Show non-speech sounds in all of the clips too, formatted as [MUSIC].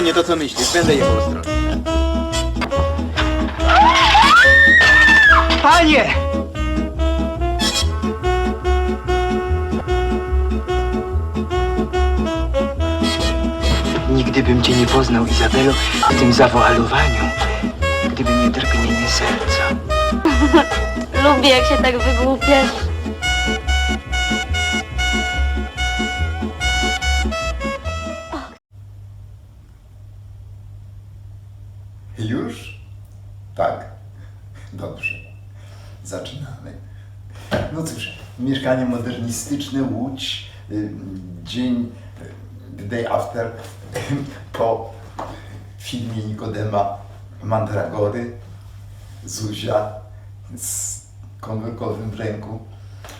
to nie to, co myślisz. Będę jechał ostrożnie. Panie! Nigdy bym cię nie poznał, Izabelo, w tym zawoalowaniu, gdyby nie drgnienie serca. [LAUGHS] Lubię, jak się tak wygłupiasz. Tak. Dobrze. Zaczynamy. No cóż, mieszkanie modernistyczne, Łódź, y, dzień, y, the day after, [LAUGHS] po filmie Nikodema Mandragory, Zuzia z konwerkowym w ręku.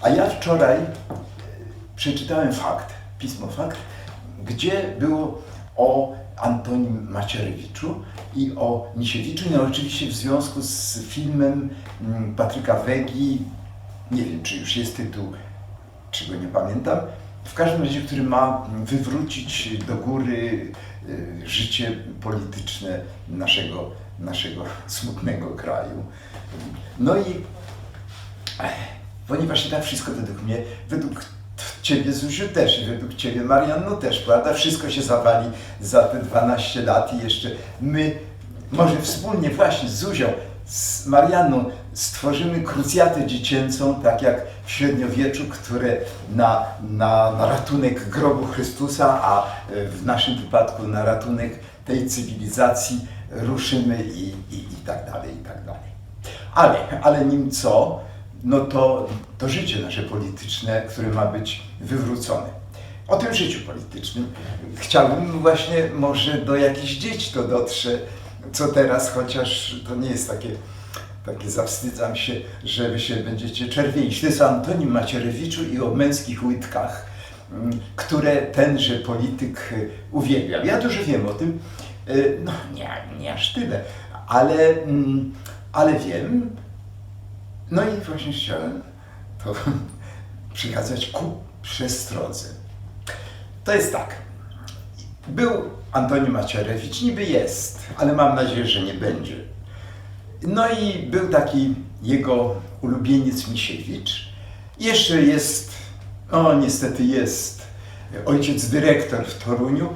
A ja wczoraj y, przeczytałem fakt, pismo fakt, gdzie było o Antonim Macierewiczu i o Misiewiczu, no oczywiście w związku z filmem mm, Patryka Wegi, nie wiem czy już jest tytuł, czy go nie pamiętam, w każdym razie, który ma wywrócić do góry y, życie polityczne naszego, naszego smutnego kraju. No i Ponieważ i tak wszystko według mnie, według Ciebie Zuziu też i według Ciebie Marianno też, prawda? Wszystko się zawali za te 12 lat i jeszcze my, może wspólnie właśnie z Zuzią, z Marianną stworzymy krucjatę dziecięcą, tak jak w średniowieczu, które na, na, na ratunek grobu Chrystusa, a e, w naszym wypadku na ratunek tej cywilizacji ruszymy i, i, i tak dalej, i tak dalej. Ale, ale nim co, no to, to życie nasze polityczne, które ma być wywrócone. O tym życiu politycznym chciałbym właśnie może do jakichś dzieci to dotrze, co teraz, chociaż to nie jest takie, takie zawstydzam się, że wy się będziecie czerwienić. To jest o Antonim Macierewiczu i o męskich łydkach, mm, które tenże polityk uwielbiał. Ja dużo wiem o tym, y, no nie, nie aż tyle, ale, mm, ale wiem, no i właśnie chciałem to [LAUGHS] przekazać ku przestrodze. To jest tak. Był Antoni Macierewicz, niby jest, ale mam nadzieję, że nie będzie. No i był taki jego ulubieniec Misiewicz. Jeszcze jest, o niestety jest, ojciec dyrektor w Toruniu.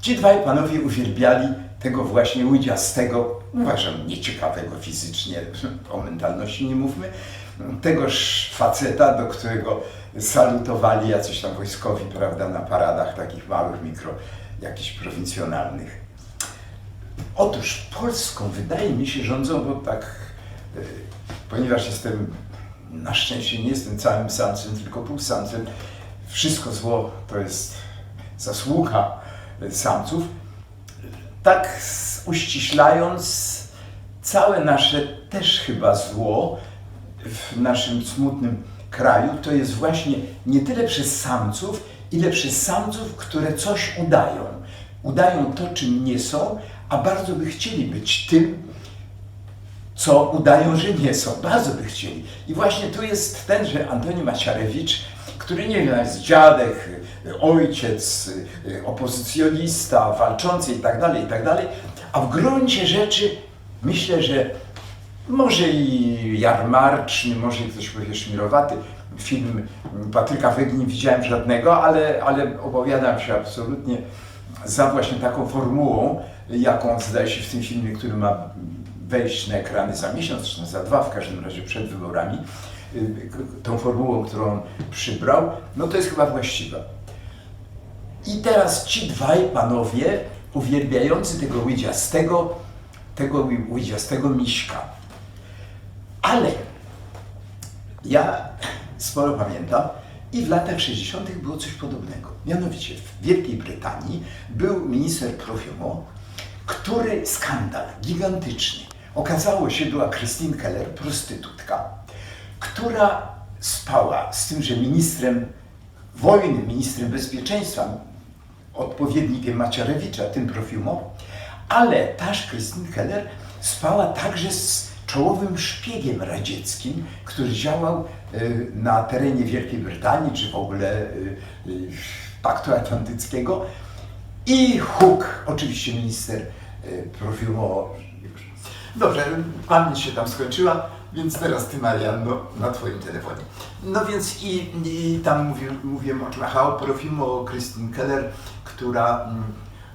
Ci dwaj panowie uwielbiali tego właśnie łydziastego, uważam nieciekawego fizycznie, [LAUGHS] o mentalności nie mówmy, tegoż faceta, do którego salutowali jacyś tam wojskowi, prawda, na paradach takich małych, mikro, jakichś prowincjonalnych. Otóż Polską wydaje mi się rządzą, bo tak, e, ponieważ jestem, na szczęście nie jestem całym samcem, tylko półsamcem, wszystko zło to jest zasługa e, samców, tak uściślając, całe nasze też chyba zło w naszym smutnym kraju to jest właśnie nie tyle przez samców, ile przez samców, które coś udają. Udają to, czym nie są, a bardzo by chcieli być tym, co udają, że nie są. Bardzo by chcieli. I właśnie tu jest tenże Antoni Macierewicz, który nie wiem, jest dziadek, ojciec, opozycjonista, walczący i tak dalej, i tak dalej. A w gruncie rzeczy myślę, że może i jarmarczny, może ktoś powie szmirowaty. Film Patryka Wegi nie widziałem żadnego, ale, ale opowiadam się absolutnie za właśnie taką formułą, jaką zdaje się w tym filmie, który ma wejść na ekrany za miesiąc, czy za dwa, w każdym razie przed wyborami, y, tą formułą, którą przybrał, no to jest chyba właściwa. I teraz ci dwaj panowie, uwielbiający tego łydziastego, tego ły- łydziastego miśka. Ale ja sporo pamiętam i w latach 60. było coś podobnego. Mianowicie w Wielkiej Brytanii był minister Profumo, który skandal gigantyczny. Okazało się, była Christine Keller, prostytutka, która spała z tym, że ministrem wojny, ministrem bezpieczeństwa, odpowiednikiem Macierewicza, tym Profumo, ale taż Christine Keller spała także z czołowym szpiegiem radzieckim, który działał y, na terenie Wielkiej Brytanii, czy w ogóle y, y, Paktu Atlantyckiego. i Huk, oczywiście minister profilu. Dobrze, pamięć się tam skończyła, więc teraz ty Marianno na twoim telefonie. No więc i, i tam mówi, mówiłem o o profilu o Christine Keller, która, mm,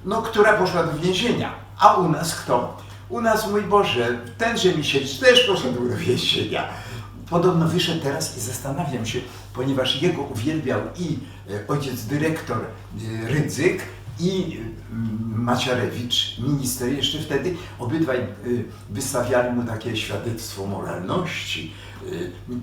no, która poszła do więzienia. A u nas kto? U nas, mój Boże, tenże Misiewicz też poszedł do więzienia. Podobno wyszedł teraz i zastanawiam się, ponieważ jego uwielbiał i e, ojciec dyrektor e, Rydzyk i mm, Maciarewicz, minister jeszcze wtedy, obydwaj e, wystawiali mu takie świadectwo moralności, e,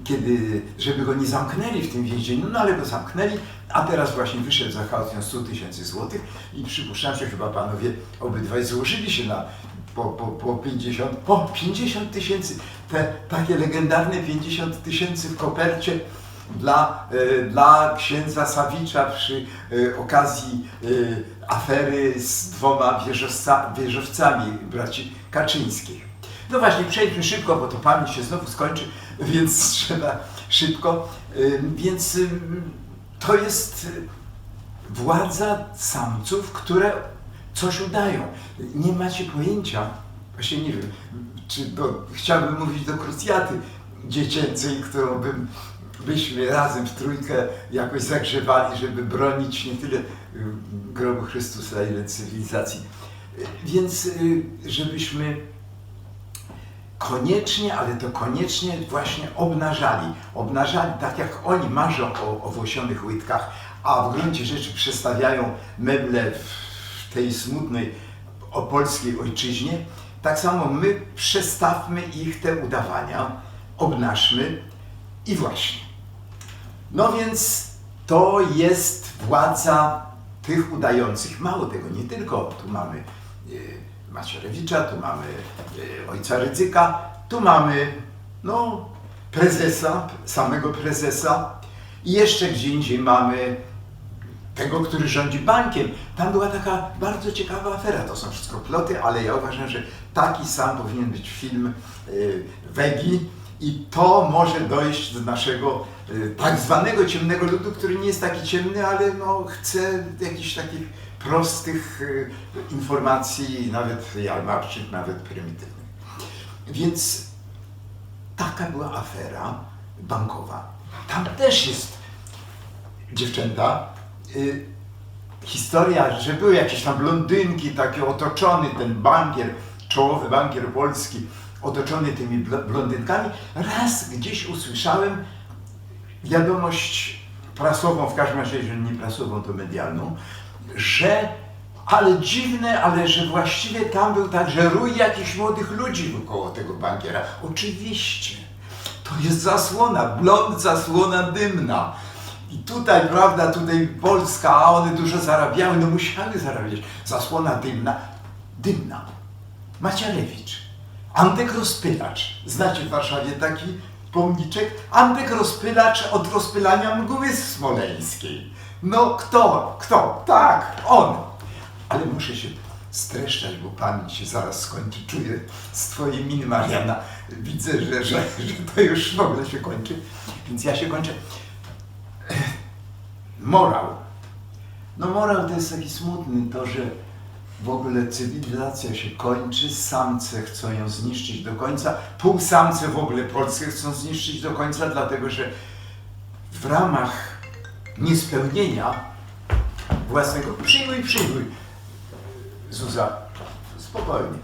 kiedy, żeby go nie zamknęli w tym więzieniu, no ale go zamknęli, a teraz właśnie wyszedł za kaucją 100 tysięcy złotych i przypuszczam, że chyba panowie obydwaj złożyli się na po, po, po 50, po 50 tysięcy, te takie legendarne 50 tysięcy w kopercie dla, e, dla księdza Sawicza przy e, okazji e, afery z dwoma wieżowca, wieżowcami braci Kaczyńskich. No właśnie, przejdźmy szybko, bo to pamięć się znowu skończy, [LAUGHS] więc trzeba szybko. Więc to jest władza samców, które coś udają. Nie macie pojęcia, właśnie nie wiem, czy do, chciałbym mówić do krucjaty dziecięcej, którą bym, byśmy razem w trójkę jakoś zagrzewali, żeby bronić nie tyle y, grobu Chrystusa, ile cywilizacji. Y, Więc y, żebyśmy koniecznie, ale to koniecznie właśnie obnażali. Obnażali tak jak oni marzą o owłosionych łydkach, a w gruncie rzeczy przestawiają meble w tej smutnej o polskiej ojczyźnie, tak samo my przestawmy ich te udawania, obnażmy i właśnie. No więc to jest władza tych udających. Mało tego, nie tylko tu mamy y, Macierewicza, tu mamy y, ojca Rydzyka, tu mamy no, prezesa, samego prezesa i jeszcze gdzie indziej mamy tego, który rządzi bankiem. Tam była taka bardzo ciekawa afera. To są wszystko ploty, ale ja uważam, że taki sam powinien być film y, Wegi i to może dojść do naszego tak zwanego ciemnego ludu, który nie jest taki ciemny, ale no, chce jakichś takich prostych y, informacji, nawet jarmarczych, nawet prymitywnych. Więc taka była afera bankowa. Tam też jest dziewczęta, y, historia, że były jakieś tam blondynki, takie otoczony ten bankier, czołowy bankier polski, otoczony tymi bl- blondynkami. Raz gdzieś usłyszałem wiadomość prasową, w każdym razie, że nie prasową, to medialną, że ale dziwne, ale że właściwie tam był także rój jakichś młodych ludzi wokoło tego bankiera. Oczywiście. To jest zasłona, blond zasłona dymna. I tutaj, prawda, tutaj Polska, a one dużo zarabiały, no musiały zarabiać. Zasłona dymna, dymna. Macierewicz, Antek Rozpylacz. Znacie w Warszawie taki pomniczek? Antek Rozpylacz od rozpylania mgły smoleńskiej. No kto? Kto? Tak, on. Ale muszę się streszczać, bo pamięć się zaraz skończy. Czuję z twojej miny, Mariana. Widzę, że, że, że to już w ogóle się kończy. Więc ja się kończę. Morał. No morał to jest taki smutny, to, że w ogóle cywilizacja się kończy, samce chcą ją zniszczyć do końca, półsamce w ogóle polskie chcą zniszczyć do końca, dlatego że w ramach niespełnienia własnego, przyjmuj, przyjmuj, Zuza, spokojnie.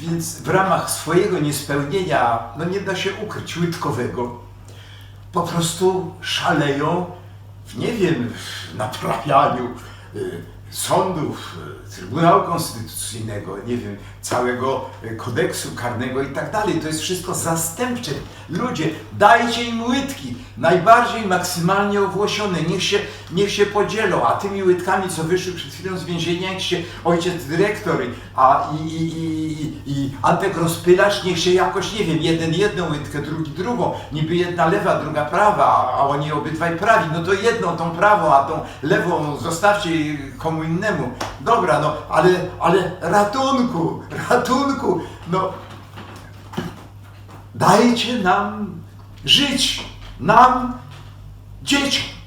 Więc w ramach swojego niespełnienia, no nie da się ukryć, łydkowego, po prostu szaleją w, nie wiem, w naprawianiu y, sądów, y, Trybunału Konstytucyjnego, nie wiem, całego y, kodeksu karnego i tak dalej. To jest wszystko zastępcze. Ludzie, dajcie im łydki, najbardziej maksymalnie owłosione, niech się, niech się podzielą, a tymi łydkami, co wyszły przed chwilą z więzienia, niech się ojciec dyrektor, a i, i, i, i, Antek rozpylacz, niech się jakoś, nie wiem, jeden jedną łydkę, drugi drugą, niby jedna lewa, druga prawa, a oni obydwaj prawi, no to jedną tą prawą, a tą lewą zostawcie komu innemu. Dobra, no, ale, ale ratunku, ratunku, no, dajcie nam żyć, nam, dzieciom.